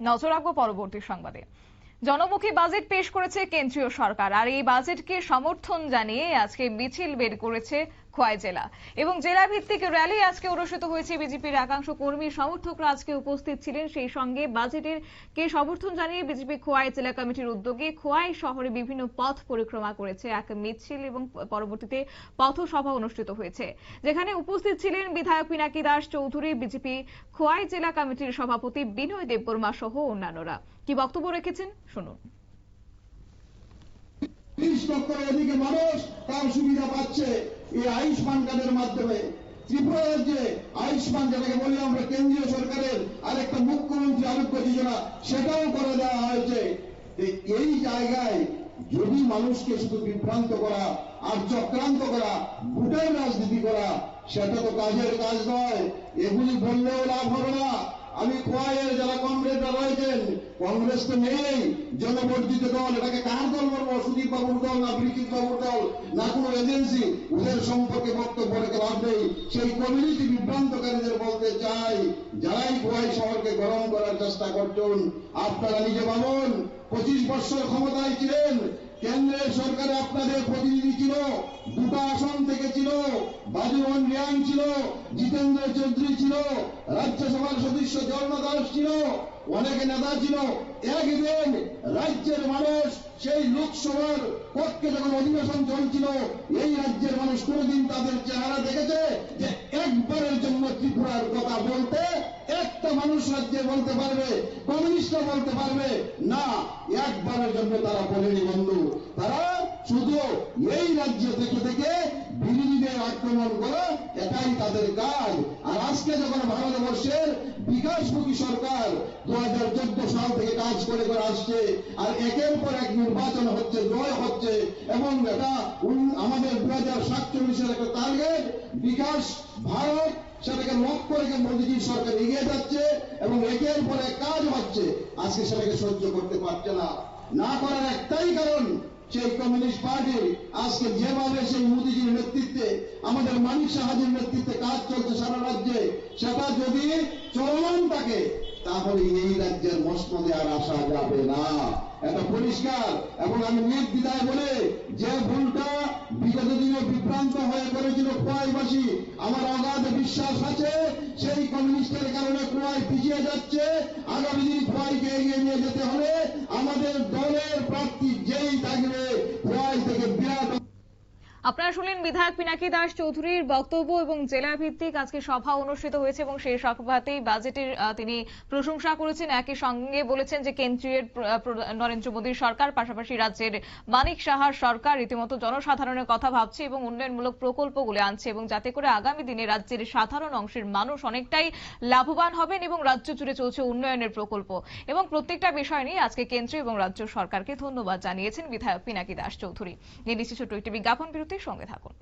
নজর রাখব পরবর্তী সংবাদে। জনমুখী বাজেট পেশ করেছে কেন্দ্রীয় সরকার, আর এই বাজেটকে সমর্থন জানিয়ে আজকে মিছিল বের করেছে খোয়াই জেলা। এবং জেলা ভিত্তিক র্যালি আজকে অনুষ্ঠিত হয়েছে বিজেপির একাংশ কর্মী সমর্থকরা আজকে উপস্থিত ছিলেন। সেই সঙ্গে বাজেটের কে সমর্থন জানিয়ে বিজেপি খোয়াই জেলা কমিটির উদ্যোগে খোয়াই শহরে বিভিন্ন পথ পরিক্রমা করেছে। এক মিছিল এবং পরবর্তীতে পথসভা অনুষ্ঠিত হয়েছে। যেখানে উপস্থিত ছিলেন বিধায়ক পিনাকি দাস চৌধুরী, বিজেপি খোয়াই জেলা কমিটির সভাপতি বিনয় দেববর্মা সহ অন্যান্যরা। কি বক্তব্য রেখেছেন? শুনুন। ত্রিশ লক্ষের অধিকে মানুষ তার সুবিধা পাচ্ছে। এই আয়ুষ্মান কার্ডের মাধ্যমে ত্রিপুরা রাজ্যে আয়ুষ্মান যেটাকে বলি আমরা কেন্দ্রীয় সরকারের আরেকটা মুখ্যমন্ত্রী আরোগ্য যোজনা, সেটাও করে দেওয়া হয়েছে। এই- জায়গায় যদি মানুষকে শুধু বিভ্রান্ত করা আর চক্রান্ত করা, ভোটের রাজনীতি করা, সেটা তো কাজের কাজ নয়। এগুলি বললেও লাভ হবে না। আমি খোয়াইয়ের যারা কংগ্রেসরা রয়েছেন কংগ্রেস তো নেই জনবর্জিত দল, এটাকে কার দল বলব? সুদীপ বাবুর দল না বিরিজিৎ বাবুর দল না কোনো এজেন্সি? ওদের সম্পর্কে বক্তব্য রেখে লাভ নেই। সেই কমিউনিটি বিভ্রান্তকারীদের বলতে চাই, যারাই খোয়াই শহরকে গরম করার চেষ্টা করছেন, আপনারা নিজে ভাবুন, পঁচিশ বছর ক্ষমতায় ছিলেন কেন্দ্রের সরকার আপনাদের প্রতিনিধি ছিল, দুটো আসন থেকে ছিল বাজুমন রিয়াং ছিল, জিতেন্দ্র চৌধুরী ছিল, রাজ্যসভার সদস্য জন্ম দাস ছিল অনেকে নেতা ছিল একদিন রাজ্যের মানুষ সেই লোকসভার পক্ষে যখন অধিবেশন চলছিল, এই রাজ্যের মানুষ কোনদিন তাদের চেহারা দেখেছে যে একবারের জন্য ত্রিপুরার কথা বলতে একটা মানুষ রাজ্যে বলতে পারবে কমিউনিস্টরা বলতে পারবে, না, একবারের জন্য তারা বলেনি বন্ধু। তারা শুধু এই রাজ্য থেকে থেকে বিরোধীদের আক্রমণ করা, এটাই তাদের কাজ। আর আজকে যখন ভারতবর্ষের বিকাশমুখী সরকার দু হাজার চোদ্দ সাল থেকে কাজ করে করে আসছে, আর একের পর এক নির্বাচন হচ্ছে, জয় হচ্ছে, এবং এটা আমাদের দু হাজার সাতচল্লিশের একটা টার্গেট বিকাশ ভারত সেটাকে লক্ষ্য রেখে মোদীজির সরকার এগিয়ে যাচ্ছে, এবং একের পর এক কাজ হচ্ছে। আজকে সেটাকে সহ্য করতে পারছে না। না করার একটাই কারণ সেই কমিউনিস্ট পার্টি আজকে যেভাবে সেই মোদীজির নেতৃত্বে, আমাদের মানিক সাহাজির নেতৃত্বে কাজ চলছে সারা রাজ্যে, সেটা যদি চলমান থাকে, তাহলে এই রাজ্যের মসমদে আর আসা যাবে না। এটা পরিষ্কার, এবং আমি নির্দ্বিধায় বলে যে ভুলটা বিগত দিনে বিভ্রান্ত হয়ে করেছিল খোয়াইবাসী আমার অগাধ বিশ্বাস আছে, সেই কমিউনিস্টের কারণে খোয়াই পিছিয়ে যাচ্ছে, আগামী দিন খোয়াইকে এগিয়ে নিয়ে যেতে হলে আমাদের দলের প্রার্থী যেই থাকবে আপনারা শুনলেন বিধায়ক পিনাকি দাস চৌধুরীর বক্তব্য এবং জেলা ভিত্তিক আজকে সভা অনুষ্ঠিত হয়েছে এবং সেই সভাতেই বাজেটের তিনি প্রশংসা করেছেন। একই সঙ্গে বলেছেন যে কেন্দ্রীয় নরেন্দ্র মোদীর সরকার, পাশাপাশি রাজ্যের মানিক সাহার সরকার রীতিমতো জনসাধারণের কথা ভাবছে এবং উন্নয়নমূলক প্রকল্পগুলো আনছে এবং যাতে করে আগামী দিনে রাজ্যের সাধারণ অংশের মানুষ অনেকটাই লাভবান হবেন এবং রাজ্য জুড়ে চলছে উন্নয়নের প্রকল্প। এবং প্রত্যেকটা বিষয় নিয়ে আজকে কেন্দ্র এবং রাজ্য সরকারকে ধন্যবাদ জানিয়েছেন বিধায়ক পিনাকি দাস চৌধুরী। নিয়ে নিচ্ছি একটি বিজ্ঞাপন বিরতির সঙ্গে থাকুন